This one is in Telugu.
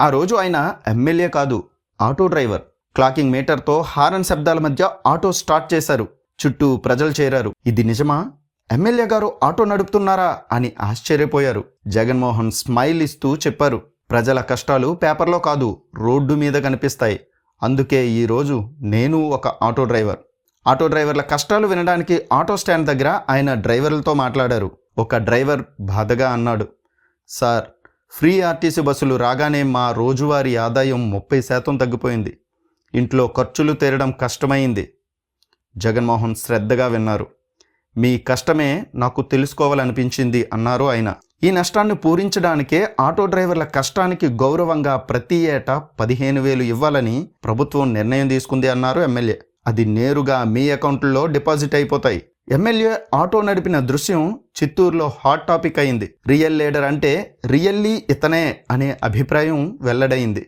ఆ రోజు ఆయన ఎమ్మెల్యే కాదు ఆటో డ్రైవర్. క్లాకింగ్ మీటర్తో హారన్ శబ్దాల మధ్య ఆటో స్టార్ట్ చేశారు. చుట్టూ ప్రజలు చేరారు. ఇది నిజమా? ఎమ్మెల్యే గారు ఆటో నడుపుతున్నారా అని ఆశ్చర్యపోయారు. జగన్మోహన్ స్మైల్ ఇస్తూ చెప్పారు. ప్రజల కష్టాలు పేపర్లో కాదు రోడ్డు మీద కనిపిస్తాయి. అందుకే ఈరోజు నేను ఒక ఆటో డ్రైవర్. ఆటో డ్రైవర్ల కష్టాలు వినడానికి ఆటో స్టాండ్ దగ్గర ఆయన డ్రైవర్లతో మాట్లాడారు. ఒక డ్రైవర్ బాధగా అన్నాడు. సార్ ఫ్రీ ఆర్టీసీ బస్సులు రాగానే మా రోజువారీ ఆదాయం ముప్పై శాతం తగ్గిపోయింది. ఇంట్లో ఖర్చులు తీరడం కష్టమైంది. జగన్మోహన్ శ్రద్ధగా విన్నారు. మీ కష్టమే నాకు తెలుసుకోవాలనిపించింది అన్నారు ఆయన. ఈ నష్టాన్ని పూరించడానికే ఆటో డ్రైవర్ల కష్టానికి గౌరవంగా ప్రతి ఏటా పదిహేను వేలు ఇవ్వాలని ప్రభుత్వం నిర్ణయం తీసుకుంది అన్నారు ఎమ్మెల్యే. అది నేరుగా మీ అకౌంట్లో డిపాజిట్ అయిపోతాయి. ఎమ్మెల్యే ఆటో నడిపిన దృశ్యం చిత్తూరులో హాట్ టాపిక్ అయింది. రియల్ లీడర్ అంటే రియల్లీ ఇతనే అనే అభిప్రాయం వెల్లడైంది.